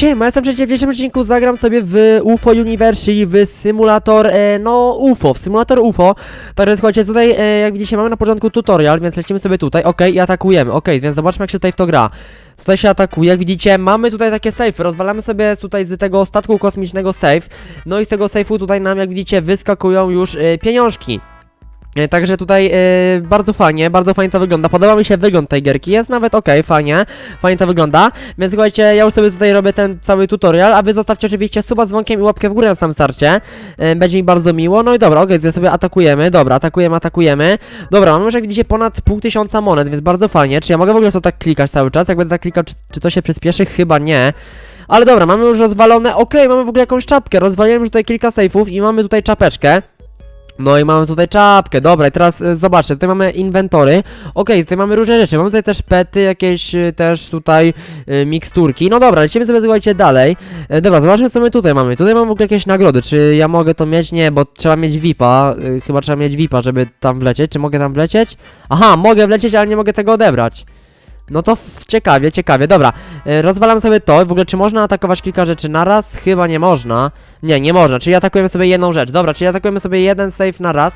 Siema, jestem przecież w dzisiejszym odcinku zagram sobie w UFO Universe, czyli w symulator, e, no UFO, w symulator UFO. Także słuchajcie, tutaj e, jak widzicie mamy na początku tutorial, więc lecimy sobie tutaj, okej, i atakujemy, okej, więc zobaczmy jak się tutaj w to gra. Tutaj się atakuje, jak widzicie mamy tutaj takie safe'y, rozwalamy sobie tutaj z tego statku kosmicznego safe, no i z tego safe'u tutaj nam jak widzicie wyskakują już e, pieniążki. E, Także tutaj e, bardzo fajnie, bardzo fajnie to wygląda. Podoba mi się wygląd tej gierki, jest nawet ok, fajnie, fajnie to wygląda. Więc słuchajcie, ja już sobie tutaj robię ten cały tutorial, a wy zostawcie oczywiście suba dzwonkiem i łapkę w górę na samym starcie. E, będzie mi bardzo miło. No i dobra, okej, okay, sobie atakujemy, dobra, atakujemy, atakujemy. Dobra, mamy już jak widzicie ponad pół tysiąca monet, więc bardzo fajnie. Czy ja mogę w ogóle sobie tak klikać cały czas? Jak będę tak klikał, czy, czy to się przyspieszy? Chyba nie. Ale dobra, mamy już rozwalone, okej, mamy w ogóle jakąś czapkę. Rozwaliłem już tutaj kilka sejfów i mamy tutaj czapeczkę. No i mamy tutaj czapkę, dobra i teraz y, zobaczcie, tutaj mamy inwentory. Okej, tutaj mamy różne rzeczy, mamy tutaj też pety, jakieś y, też tutaj y, miksturki. No dobra, lecimy sobie, słuchajcie, dalej. E, Dobra, zobaczmy co my tutaj mamy, tutaj mamy w ogóle jakieś nagrody. Czy ja mogę to mieć? Nie, bo trzeba mieć VIPa y, Chyba trzeba mieć VIPa, żeby tam wlecieć. Czy mogę tam wlecieć? Aha, mogę wlecieć, ale nie mogę tego odebrać no to ciekawie, ciekawie, dobra e, Rozwalam sobie to, w ogóle czy można atakować kilka rzeczy naraz? Chyba nie można Nie, nie można, czyli atakujemy sobie jedną rzecz Dobra, czyli atakujemy sobie jeden save na raz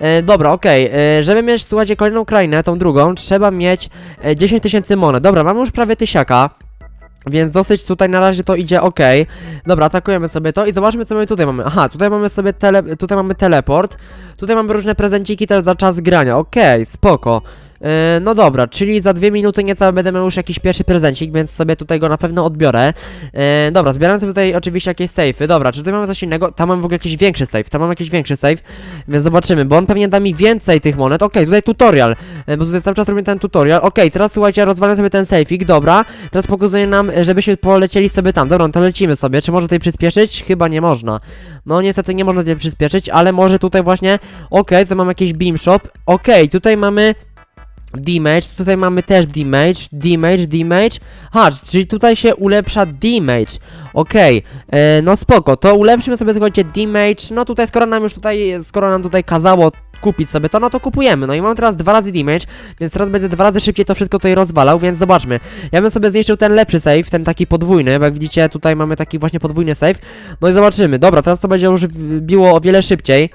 e, Dobra, okej, e, żeby mieć, słuchajcie, kolejną krainę, tą drugą Trzeba mieć e, 10 tysięcy monet Dobra, mamy już prawie tysiaka więc dosyć tutaj na razie to idzie ok. Dobra, atakujemy sobie to i zobaczmy co my tutaj mamy. Aha, tutaj mamy sobie tele, tutaj mamy teleport. Tutaj mamy różne prezenciki też za czas grania. Okej, spoko. Yy, no dobra, czyli za dwie minuty niecałe będę miał już jakiś pierwszy prezencik, więc sobie tutaj go na pewno odbiorę. Yy, dobra, zbieram sobie tutaj oczywiście jakieś safe'y. Dobra, czy tutaj mamy coś innego? Tam mam w ogóle jakiś większy safe, tam mam jakiś większy safe, więc zobaczymy, bo on pewnie da mi więcej tych monet. Okej, tutaj tutorial, yy, bo tutaj cały czas robimy ten tutorial. Okej, teraz słuchajcie, rozwalam sobie ten safe'ik, dobra. Teraz pokazuje nam, żebyśmy polecieli sobie tam. Dobra, no to lecimy sobie. Czy może tutaj przyspieszyć? Chyba nie można. No niestety nie można tutaj przyspieszyć, ale może tutaj właśnie... Okej, to mam jakiś beam shop. Okej, tutaj mamy... Damage, tutaj mamy też damage, damage, damage. Ha, czyli tutaj się ulepsza damage. Okej, e, no spoko, to ulepszymy sobie, słuchajcie, damage. No tutaj, skoro nam już tutaj, skoro nam tutaj kazało kupić sobie to, no to kupujemy. No i mam teraz dwa razy damage, więc teraz będę dwa razy szybciej to wszystko tutaj rozwalał, więc zobaczmy. Ja bym sobie zniszczył ten lepszy save, ten taki podwójny, bo jak widzicie, tutaj mamy taki właśnie podwójny save. No i zobaczymy. Dobra, teraz to będzie już biło o wiele szybciej.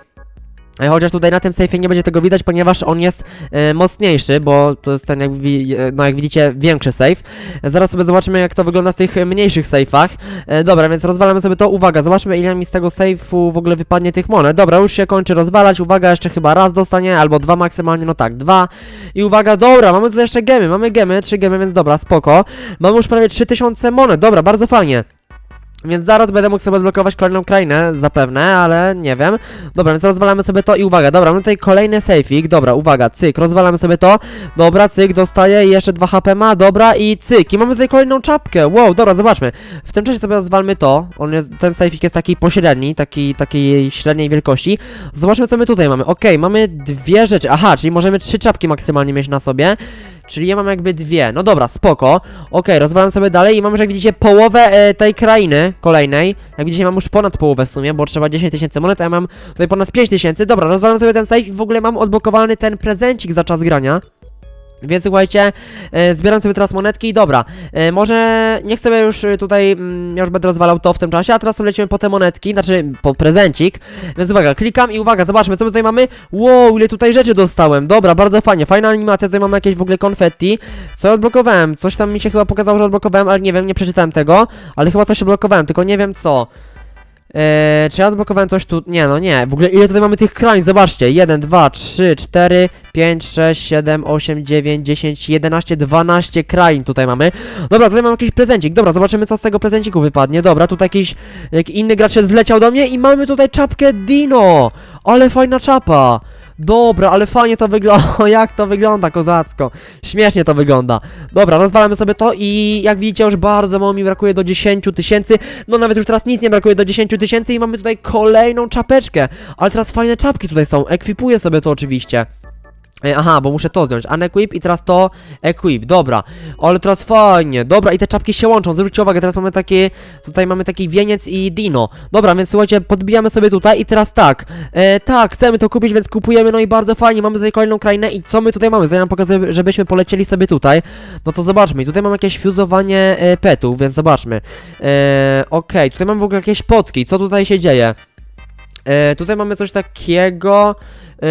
E, Chociaż tutaj na tym sejfie nie będzie tego widać, ponieważ on jest e, mocniejszy, bo to jest ten, jak, wi e, no jak widzicie, większy safe. Zaraz sobie zobaczymy, jak to wygląda w tych e, mniejszych sejfach. E, dobra, więc rozwalamy sobie to. Uwaga, zobaczmy, ile mi z tego sejfu w ogóle wypadnie tych monet. Dobra, już się kończy rozwalać. Uwaga, jeszcze chyba raz dostanie, albo dwa maksymalnie, no tak, dwa. I uwaga, dobra, mamy tutaj jeszcze gemy, mamy gemy, trzy gemy, więc dobra, spoko. Mamy już prawie 3000 monet, dobra, bardzo fajnie. Więc zaraz będę mógł sobie odblokować kolejną krainę, zapewne, ale nie wiem. Dobra, więc rozwalamy sobie to i uwaga, dobra, mamy tutaj kolejny sejfik, dobra, uwaga, cyk, rozwalamy sobie to, dobra, cyk, dostaje jeszcze 2 HP ma, dobra i cyk, i mamy tutaj kolejną czapkę, wow, dobra, zobaczmy. W tym czasie sobie rozwalmy to, on jest, ten sejfik jest taki pośredni, taki, takiej średniej wielkości. Zobaczmy, co my tutaj mamy, okej, mamy dwie rzeczy, aha, czyli możemy trzy czapki maksymalnie mieć na sobie. Czyli ja mam jakby dwie. No dobra, spoko. Okej, rozwalam sobie dalej i mam już jak widzicie połowę e, tej krainy kolejnej. Jak widzicie mam już ponad połowę w sumie, bo trzeba 10 tysięcy monet, a ja mam tutaj ponad 5 tysięcy. Dobra, rozwalam sobie ten save i w ogóle mam odblokowany ten prezencik za czas grania. Więc słuchajcie, e, zbieram sobie teraz monetki i dobra, e, może nie chcę już e, tutaj, mm, ja już będę rozwalał to w tym czasie, a teraz lecimy po te monetki, znaczy po prezencik, więc uwaga, klikam i uwaga, zobaczmy co my tutaj mamy, wow, ile tutaj rzeczy dostałem, dobra, bardzo fajnie, fajna animacja, tutaj mamy jakieś w ogóle konfetti, co odblokowałem, coś tam mi się chyba pokazało, że odblokowałem, ale nie wiem, nie przeczytałem tego, ale chyba coś odblokowałem, tylko nie wiem co. Eee, czy ja odblokowałem coś tu? Nie, no nie. W ogóle ile tutaj mamy tych krań? Zobaczcie. 1, 2, 3, 4, 5, 6, 7, 8, 9, 10, 11, 12 krain tutaj mamy. Dobra, tutaj mam jakiś prezencik. Dobra, zobaczymy co z tego prezenciku wypadnie. Dobra, tutaj jakiś jak inny gracz się zleciał do mnie i mamy tutaj czapkę Dino. Ale fajna czapa. Dobra, ale fajnie to wygląda, jak to wygląda kozacko. Śmiesznie to wygląda. Dobra, rozwalamy sobie to i jak widzicie już bardzo mało mi brakuje do 10 tysięcy. No nawet już teraz nic nie brakuje do 10 tysięcy i mamy tutaj kolejną czapeczkę. Ale teraz fajne czapki tutaj są, ekwipuję sobie to oczywiście Aha, bo muszę to zdjąć. Unequip i teraz to equip. Dobra. Ale teraz fajnie. Dobra, i te czapki się łączą. Zwróćcie uwagę, teraz mamy taki. Tutaj mamy taki wieniec i dino. Dobra, więc słuchajcie, podbijamy sobie tutaj i teraz tak. E, tak, chcemy to kupić, więc kupujemy. No i bardzo fajnie. Mamy tutaj kolejną krainę. I co my tutaj mamy? Tutaj nam żebyśmy polecieli sobie tutaj. No to zobaczmy. Tutaj mamy jakieś fuzowanie e, petów, więc zobaczmy. E, Okej, tutaj mamy w ogóle jakieś potki. Co tutaj się dzieje? E, tutaj mamy coś takiego. Yy,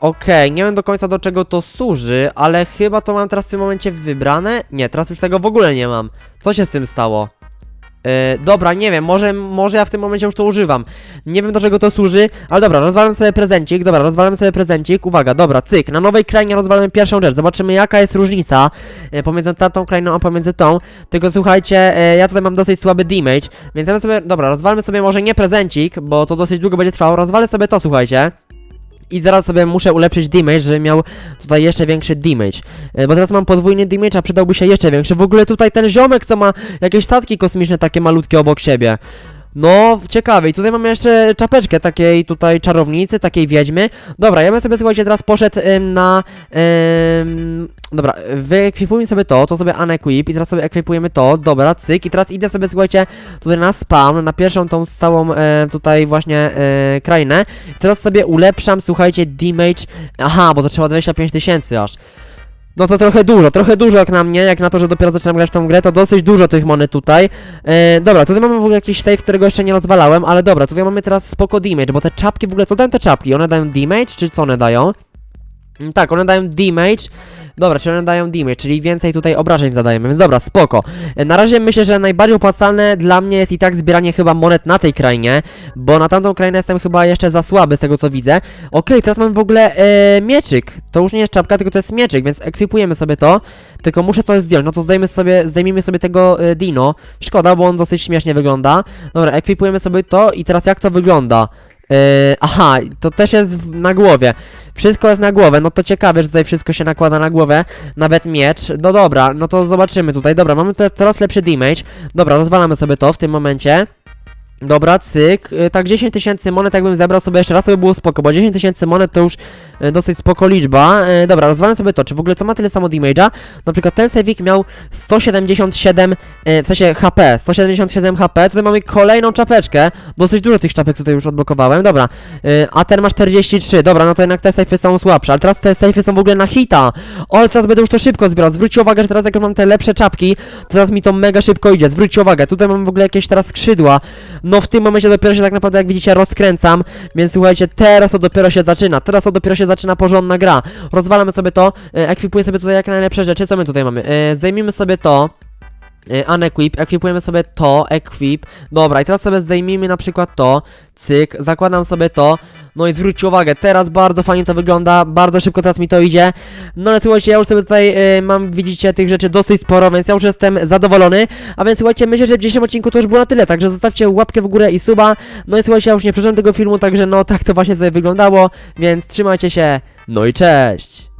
Okej, nie wiem do końca do czego to służy, ale chyba to mam teraz w tym momencie wybrane. Nie, teraz już tego w ogóle nie mam. Co się z tym stało? Yy, dobra, nie wiem, może, może ja w tym momencie już to używam. Nie wiem do czego to służy, ale dobra, rozwalam sobie prezencik, dobra, rozwalam sobie prezencik, uwaga, dobra, cyk, na nowej krainie rozwalamy pierwszą rzecz, zobaczymy jaka jest różnica yy, pomiędzy tamtą krainą a pomiędzy tą, tylko słuchajcie, yy, ja tutaj mam dosyć słaby damage, więc ja sobie, dobra, rozwalmy sobie może nie prezencik, bo to dosyć długo będzie trwało, rozwalę sobie to, słuchajcie. I zaraz sobie muszę ulepszyć damage, żeby miał tutaj jeszcze większy damage. E, Bo teraz mam podwójny damage, a przydałby się jeszcze większy. W ogóle tutaj ten ziomek, co ma jakieś statki kosmiczne takie malutkie obok siebie. No, ciekawe. I tutaj mamy jeszcze czapeczkę takiej tutaj czarownicy, takiej wiedźmy. Dobra, ja bym sobie, słuchajcie, teraz poszedł ym, na... Ym, dobra, wyekwipujmy sobie to, to sobie unequip i teraz sobie ekwipujemy to. Dobra, cyk. I teraz idę sobie, słuchajcie, tutaj na spawn, na pierwszą tą całą e, tutaj właśnie e, krainę. I teraz sobie ulepszam, słuchajcie, damage... Aha, bo to trzeba 25 tysięcy aż. No to trochę dużo, trochę dużo jak na mnie, jak na to, że dopiero zaczynam grać w tą grę, to dosyć dużo tych monet tutaj. E, dobra, tutaj mamy w ogóle jakiś save, którego jeszcze nie rozwalałem, ale dobra, tutaj mamy teraz spoko damage, bo te czapki w ogóle, co dają te czapki? One dają damage, czy co one dają? Mm, Tak, one dają damage. Dobra, czyli one dają damage, czyli więcej tutaj obrażeń zadajemy, więc dobra, spoko. E, Na razie myślę, że najbardziej opłacalne dla mnie jest i tak zbieranie chyba monet na tej krainie, bo na tamtą krainę jestem chyba jeszcze za słaby z tego co widzę. Okej, teraz mam w ogóle e, mieczyk. To już nie jest czapka, tylko to jest mieczyk, więc ekwipujemy sobie to. Tylko muszę to zdjąć, no to zdejmy sobie, zdejmijmy sobie tego e, dino. Szkoda, bo on dosyć śmiesznie wygląda. Dobra, ekwipujemy sobie to i teraz jak to wygląda? E, aha, to też jest w, na głowie. Wszystko jest na głowę, no to ciekawe, że tutaj wszystko się nakłada na głowę, nawet miecz. No dobra, no to zobaczymy tutaj. Dobra, mamy te, teraz lepszy damage. Dobra, rozwalamy sobie to w tym momencie. Dobra, cyk. Y, Tak 10 tysięcy monet jakbym zebrał sobie jeszcze raz, to by było spoko, bo 10 tysięcy monet to już y, dosyć spoko liczba. Y, Dobra, rozwalam sobie to, czy w ogóle to ma tyle samo damage'a? Na przykład ten sejwik miał 177, y, w sensie HP, 177 HP, tutaj mamy kolejną czapeczkę, dosyć dużo tych czapek tutaj już odblokowałem, dobra, a ten ma 43, dobra, no to jednak te sejfy są słabsze, ale teraz te sejfy są w ogóle na hita, ale teraz będę już to szybko zbierał, zwróćcie uwagę, że teraz jak już mam te lepsze czapki, teraz mi to mega szybko idzie, zwróćcie uwagę, tutaj mam w ogóle jakieś teraz skrzydła, no w tym momencie dopiero się tak naprawdę, jak widzicie, rozkręcam, więc słuchajcie, teraz to dopiero się zaczyna, teraz to dopiero się zaczyna porządna gra. Rozwalamy sobie to, e, ekwipuję sobie tutaj jak najlepsze rzeczy, co my tutaj mamy? E, zdejmijmy sobie to, e, unequip, ekwipujemy sobie to, equip, dobra, i teraz sobie zdejmijmy na przykład to, cyk, zakładam sobie to, no i zwróćcie uwagę, teraz bardzo fajnie to wygląda, bardzo szybko teraz mi to idzie. No ale słuchajcie, ja już sobie tutaj e, mam, widzicie, tych rzeczy dosyć sporo, więc ja już jestem zadowolony. A więc słuchajcie, myślę, że w dzisiejszym odcinku to już było na tyle, także zostawcie łapkę w górę i suba. No i słuchajcie, ja już nie przeżyłem tego filmu, także no tak to właśnie sobie wyglądało, więc trzymajcie się, no i cześć!